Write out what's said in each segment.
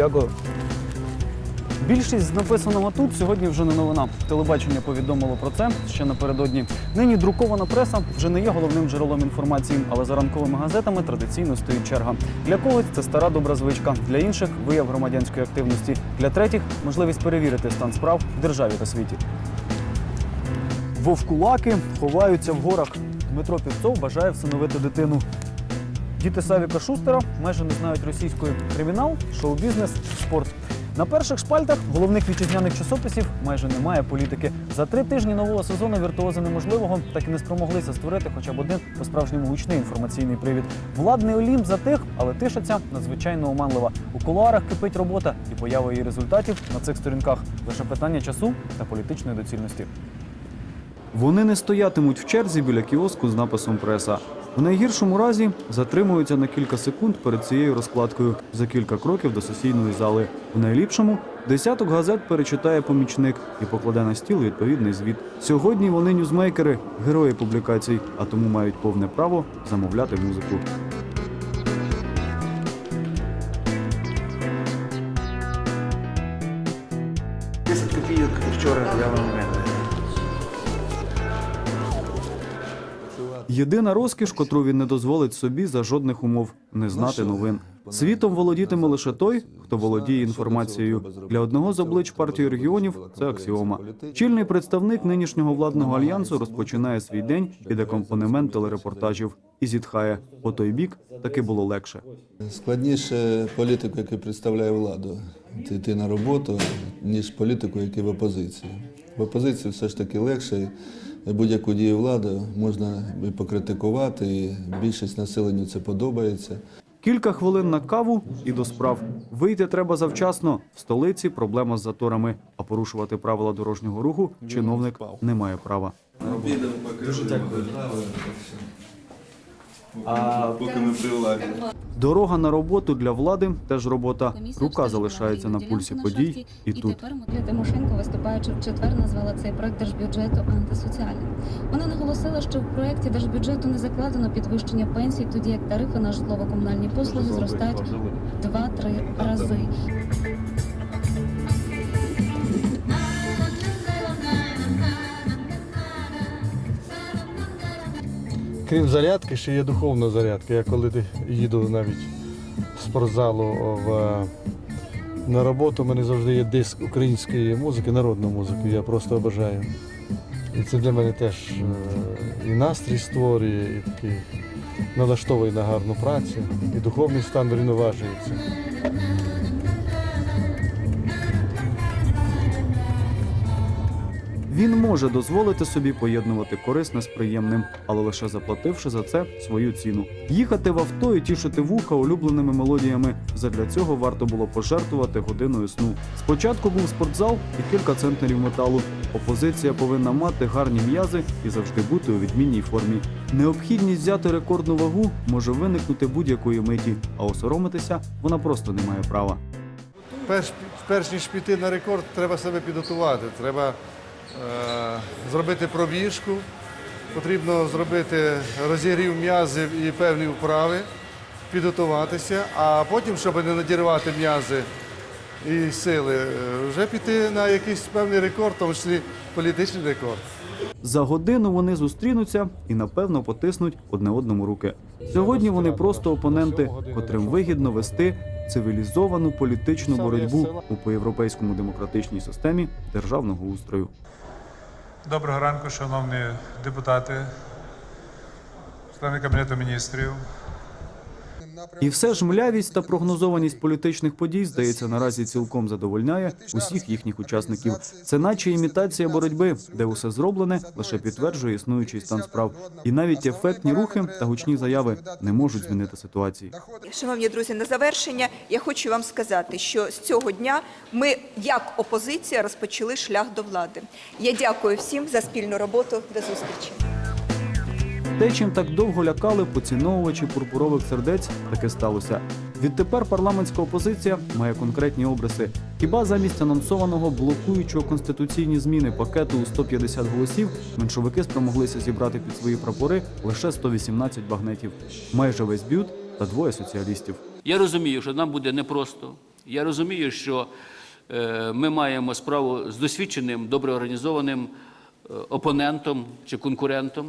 Дякую. Більшість з написаного тут сьогодні вже не новина. Телебачення повідомило про це ще напередодні. Нині друкована преса вже не є головним джерелом інформації, але за ранковими газетами традиційно стоїть черга. Для когось це стара добра звичка, для інших вияв громадянської активності, для третіх можливість перевірити стан справ в державі та світі. Вовкулаки ховаються в горах. Дмитро Півцов бажає всиновити дитину. Діти Савіка Шустера майже не знають російської кримінал, шоу-бізнес, спорт. На перших шпальтах головних вітчизняних часописів майже немає політики. За три тижні нового сезону віртуози неможливого так і не спромоглися створити хоча б один по-справжньому гучний інформаційний привід. Владний олімп затих, але тишаться надзвичайно оманлива. У кулуарах кипить робота, і поява її результатів на цих сторінках лише питання часу та політичної доцільності. Вони не стоятимуть в черзі біля кіоску з написом преса. В найгіршому разі затримуються на кілька секунд перед цією розкладкою за кілька кроків до сесійної зали. В найліпшому десяток газет перечитає помічник і покладе на стіл відповідний звіт. Сьогодні вони ньюзмейкери, герої публікацій, а тому мають повне право замовляти музику. Єдина розкіш, котру він не дозволить собі за жодних умов не знати новин. Світом володітиме лише той, хто володіє інформацією. Для одного з облич партії регіонів це аксіома. Чільний представник нинішнього владного альянсу розпочинає свій день під акомпанемент телерепортажів і зітхає. По той бік таки було легше. Складніше політику, який представляє владу, йти на роботу, ніж політику, який в опозиції. В опозиції все ж таки легше. Будь-яку дію влади можна і покритикувати, і більшість населенню це подобається. Кілька хвилин на каву і до справ. Вийти треба завчасно. В столиці проблема з заторами, а порушувати правила дорожнього руху чиновник не має права. Дуже дякую. Поки ми при владі. Дорога на роботу для влади теж робота. Рука залишається на пульсі подій і тут. тепер Юлія Тимошенко, виступаючи в четвер, назвала цей проект держбюджету антисоціальним. Вона наголосила, що в проекті держбюджету не закладено підвищення пенсій, тоді як тарифи на житлово-комунальні послуги зростають в 2-3 рази. Крім зарядки, ще є духовна зарядка. Я коли їду навіть з спортзалу в, е, на роботу, у мене завжди є диск української музики, народної музики. Я просто обожаю. І це для мене теж е, і настрій створює, і такий налаштовує на гарну працю, і духовний стан рівноважується. Він може дозволити собі поєднувати корисне з приємним, але лише заплативши за це свою ціну. Їхати в авто і тішити вуха улюбленими мелодіями. Задля цього варто було пожертвувати годиною сну. Спочатку був спортзал і кілька центнерів металу. Опозиція повинна мати гарні м'язи і завжди бути у відмінній формі. Необхідність взяти рекордну вагу може виникнути будь-якої миті, а осоромитися вона просто не має права. Перш, перш ніж піти на рекорд, треба себе підготувати. Треба зробити пробіжку, потрібно зробити розігрів м'язів і певні вправи, підготуватися, а потім, щоб не надірвати м'язи і сили, е, вже піти на якийсь певний рекорд, в тому числі політичний рекорд. За годину вони зустрінуться і напевно потиснуть одне одному руки. Сьогодні вони просто опоненти, котрим вигідно вести цивілізовану політичну боротьбу у поєвропейському демократичній системі державного устрою. Доброго ранку, шановні депутати, члени Кабінету міністрів. І все ж млявість та прогнозованість політичних подій, здається, наразі цілком задовольняє усіх їхніх учасників. Це наче імітація боротьби, де усе зроблене лише підтверджує існуючий стан справ. І навіть ефектні рухи та гучні заяви не можуть змінити ситуації. Шановні друзі, на завершення я хочу вам сказати, що з цього дня ми, як опозиція, розпочали шлях до влади. Я дякую всім за спільну роботу. До зустрічі. Те, чим так довго лякали поціновувачі пурпурових сердець, таке сталося. Відтепер парламентська опозиція має конкретні обриси. Хіба замість анонсованого блокуючого конституційні зміни пакету у 150 голосів меншовики спромоглися зібрати під свої прапори лише 118 багнетів, майже весь бют та двоє соціалістів. Я розумію, що нам буде непросто, Я розумію, що е, ми маємо справу з досвідченим, добре організованим е, опонентом чи конкурентом,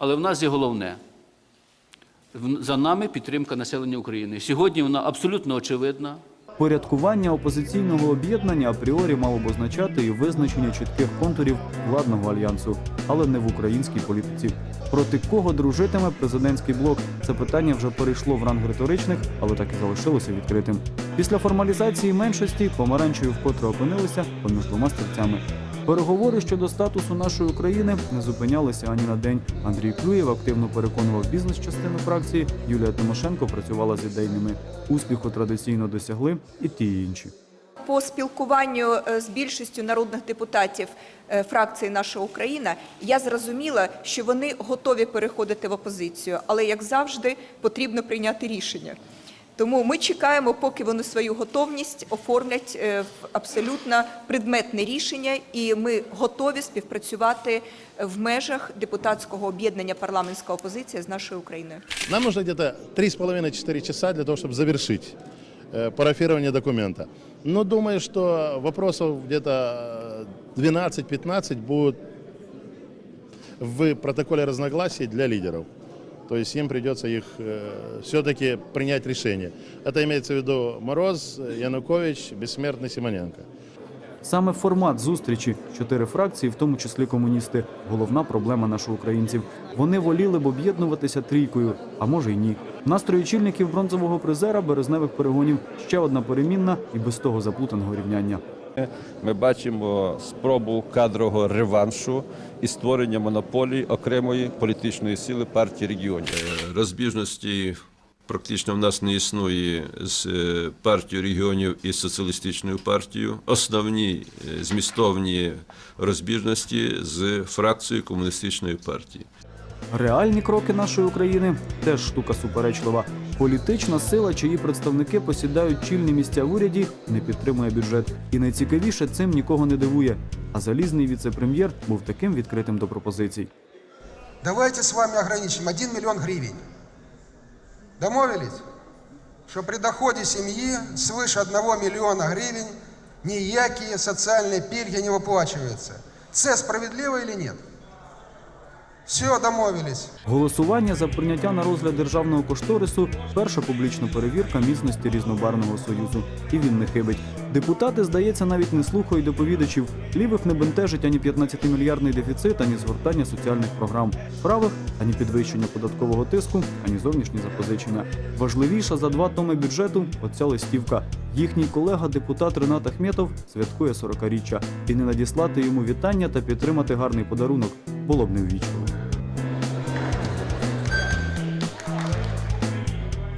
але в нас є головне. За нами підтримка населення України. Сьогодні вона абсолютно очевидна. Порядкування опозиційного об'єднання апріорі мало б означати і визначення чітких контурів владного альянсу, але не в українській політиці. Проти кого дружитиме президентський блок? Це питання вже перейшло в ранг риторичних, але так і залишилося відкритим. Після формалізації меншості помаранчеві вкотре опинилися поміж двома стрільцями. Переговори щодо статусу нашої України не зупинялися ані на день. Андрій Клюєв активно переконував бізнес-частину фракції. Юлія Тимошенко працювала з ідейними. Успіху традиційно досягли і ті і інші. По спілкуванню е, з більшістю народних депутатів е, фракції Наша Україна я зрозуміла, що вони готові переходити в опозицію, але як завжди потрібно прийняти рішення. Тому ми чекаємо, поки вони свою готовність оформлять е, в абсолютно предметне рішення, і ми готові співпрацювати в межах депутатського об'єднання парламентська опозиція з нашою Україною. Нам нужно где-то 3,5-4 часа для того, чтобы завершить э, парафирование документа. Но думаю, что вопросов где-то э, 12-15 будут в протоколе разногласий для лидеров. То есть им придется их э, все-таки принять решение. Это имеется в виду Мороз, Янукович, Бессмертный, Симоненко. Саме формат зустрічі чотири фракції, в тому числі комуністи, головна проблема наших українців. Вони воліли б об'єднуватися трійкою, а може й ні. Настрої чільників бронзового призера березневих перегонів ще одна перемінна і без того заплутаного рівняння. Ми бачимо спробу кадрового реваншу і створення монополії окремої політичної сили партії регіонів. Розбіжності практично в нас не існує з е, партією регіонів і соціалістичною партією. Основні е, змістовні розбіжності з фракцією комуністичної партії. Реальні кроки нашої України теж штука суперечлива. Політична сила, чиї представники посідають чільні місця в уряді, не підтримує бюджет. І найцікавіше цим нікого не дивує. А залізний віце-прем'єр був таким відкритим до пропозицій. Давайте с вами ограничим 1 миллион гривен. Домовились? Что при доходе семьи свыше 1 миллиона гривен ніякі соціальні пільги не виплачуються. Це справедливо или нет? Все, домовились. Голосування за прийняття на розгляд державного кошторису перша публічна перевірка міцності різнобарного союзу. І він не хибить. Депутати, здається, навіть не слухають доповідачів. Лівих не бентежить ані 15-мільярдний дефіцит, ані згортання соціальних програм. Правих ані підвищення податкового тиску, ані зовнішні запозичення. Важливіша за два томи бюджету оця листівка. Їхній колега, депутат Ренат Ахметов, святкує 40-річчя. І не надіслати йому вітання та підтримати гарний подарунок було б неввічливо.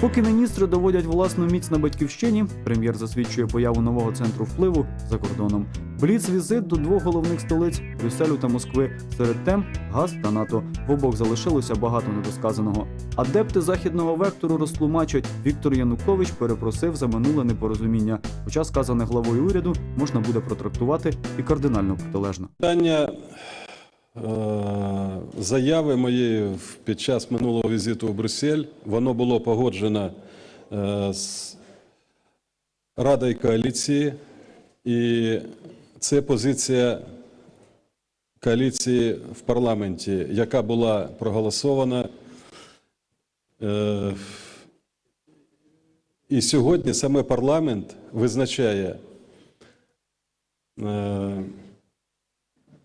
Поки міністри доводять власну міць на батьківщині, прем'єр засвідчує появу нового центру впливу за кордоном. Бліц візит до двох головних столиць Брюсселю та Москви. Серед тем газ та НАТО. В обох залишилося багато недосказаного. Адепти західного вектору розтлумачать. Віктор Янукович перепросив за минуле непорозуміння. Хоча сказане главою уряду можна буде протрактувати і кардинально протилежно. Питання заяви моєї під час минулого візиту в Брюссель, воно було погоджено е, з Радою коаліції, і це позиція коаліції в парламенті, яка була проголосована. Е, І сьогодні саме парламент визначає е,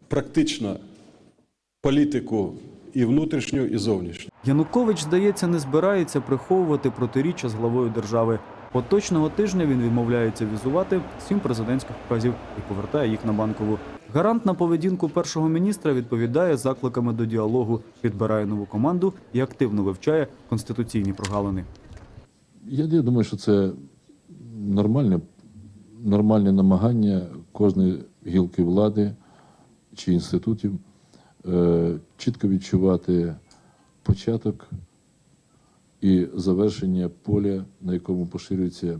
практично політику і внутрішню, і зовнішню. Янукович, здається, не збирається приховувати протиріччя з главою держави. Поточного тижня він відмовляється візувати сім президентських указів і повертає їх на банкову. Гарант на поведінку першого міністра відповідає закликами до діалогу, підбирає нову команду і активно вивчає конституційні прогалини. Я, я думаю, що це нормальне, нормальне намагання кожної гілки влади чи інститутів чітко відчувати початок і завершення поля, на якому поширюються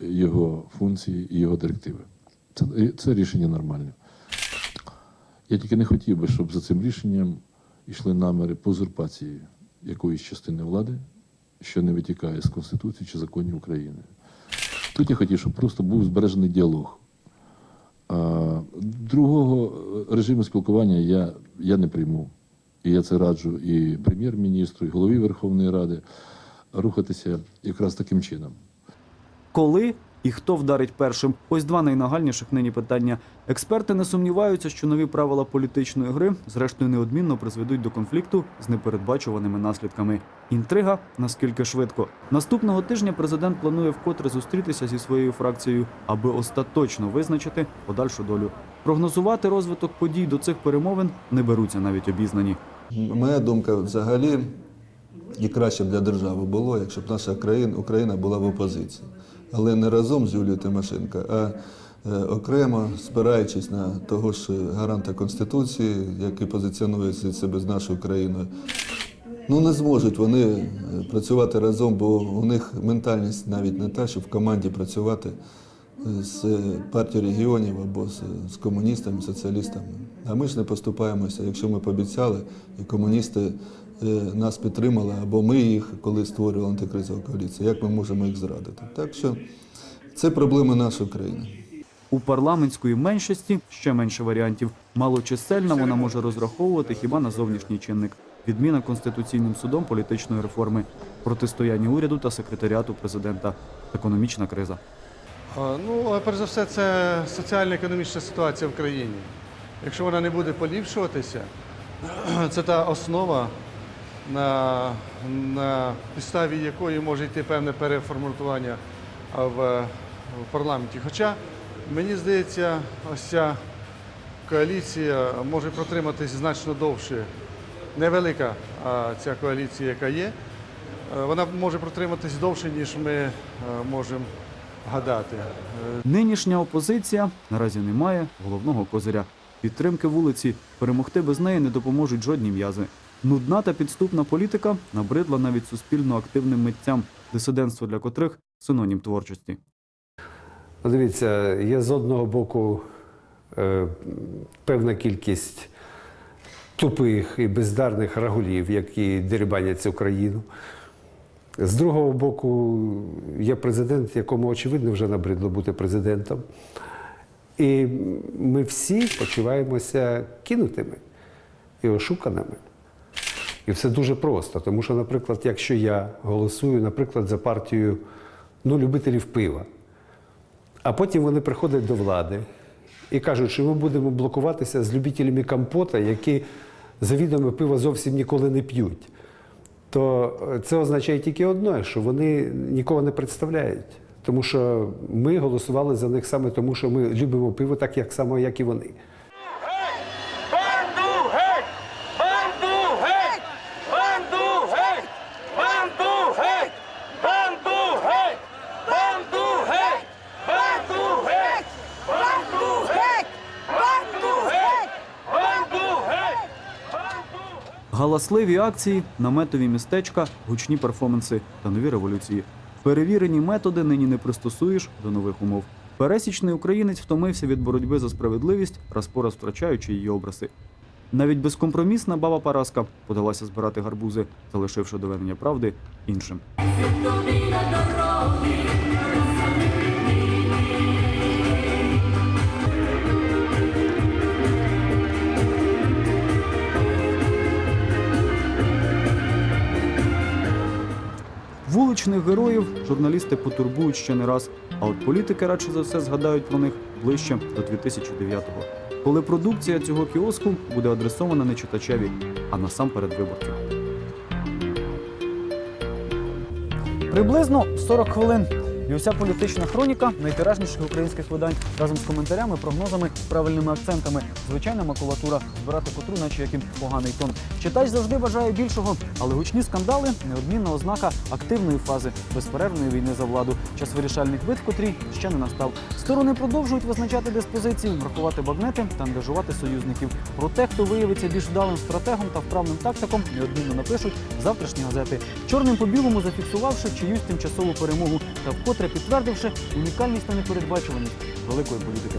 його функції і його директиви. Це, це рішення нормальне. Я тільки не хотів би, щоб за цим рішенням йшли наміри по узурпації якоїсь частини влади, що не витікає з Конституції чи законів України. Тут я хотів, щоб просто був збережений діалог. Другого режиму спілкування я, я не прийму. І я це раджу і прем'єр-міністру, і голові Верховної Ради рухатися якраз таким чином. Коли і хто вдарить першим? Ось два найнагальніших нині питання. Експерти не сумніваються, що нові правила політичної гри зрештою неодмінно призведуть до конфлікту з непередбачуваними наслідками. Інтрига наскільки швидко. Наступного тижня президент планує вкотре зустрітися зі своєю фракцією, аби остаточно визначити подальшу долю. Прогнозувати розвиток подій до цих перемовин не беруться навіть обізнані. Моя думка взагалі і краще б для держави було, якщо б наша країна, Україна була в опозиції. Але не разом з Юлією Тимошенко, а е, окремо спираючись на того ж гаранта Конституції, який позиціонує себе з нашою країною. Ну не зможуть вони е, працювати разом, бо у них ментальність навіть не та, щоб в команді працювати е, з партією регіонів або з, комуністами, соціалістами. А ми ж не поступаємося, якщо ми пообіцяли, і комуністи е, нас підтримали, або ми їх, коли створювали антикризову коаліцію. Як ми можемо їх зрадити? Так що це проблема нашої країни. У парламентської меншості ще менше варіантів. Малочисельна вона може розраховувати хіба на зовнішній чинник. Відміна конституційним судом політичної реформи, протистояння уряду та секретаріату президента, економічна криза. Ну, але перш за все, це соціально-економічна ситуація в країні. Якщо вона не буде поліпшуватися, це та основа, на, на підставі якої може йти певне переформатування в, в парламенті. Хоча, мені здається, ось ця коаліція може протриматись значно довше. Невелика ця коаліція, яка є, е, вона може протриматись довше, ніж ми е, можемо гадати. Е, Нинішня опозиція наразі не має головного козиря. Підтримки вулиці перемогти без неї не допоможуть жодні м'язи. Нудна та підступна політика набридла навіть суспільно активним митцям, дисидентство для котрих синонім творчості. Подивіться, є з одного боку е, певна кількість тупих і бездарних рагулів, які дерибанять цю країну. З другого боку, є президент, якому, очевидно, вже набридло бути президентом. І ми всі почуваємося кинутими і ошуканими. І все дуже просто. Тому що, наприклад, якщо я голосую, наприклад, за партію ну, любителів пива, а потім вони приходять до влади і кажуть, що ми будемо блокуватися з любителями компота, які завідомо пиво зовсім ніколи не п'ють. То е, це означає тільки одне, що вони нікого не представляють. Тому що ми голосували за них саме тому, що ми любимо пиво так, як само, як і вони. Галасливі акції, наметові містечка, гучні перформанси та нові революції. Перевірені методи нині не пристосуєш до нових умов. Пересічний українець втомився від боротьби за справедливість, раз по раз втрачаючи її образи. Навіть безкомпромісна баба Параска подалася збирати гарбузи, залишивши доведення правди іншим. Вуличних героїв журналісти потурбують ще не раз, а от політики радше за все згадають про них ближче до 2009-го, коли продукція цього кіоску буде адресована не читачеві, а насамперед виборцю. Приблизно 40 хвилин. І уся політична хроніка найтиражніших українських видань разом з коментарями, прогнозами, правильними акцентами. Звичайна макулатура, збирати котру, наче яким поганий тон. Читач завжди бажає більшого, але гучні скандали неодмінна ознака активної фази безперервної війни за владу. Час вирішальних битв, котрій ще не настав. Сторони продовжують визначати диспозиції, врахувати багнети та ангажувати союзників. Про те, хто виявиться більш вдалим стратегом та вправним тактиком, неодмінно напишуть завтрашні газети. Чорним по білому зафіксувавши чиюсь тимчасову перемогу та вкотре підтвердивши унікальність та непередбачуваність великої політики.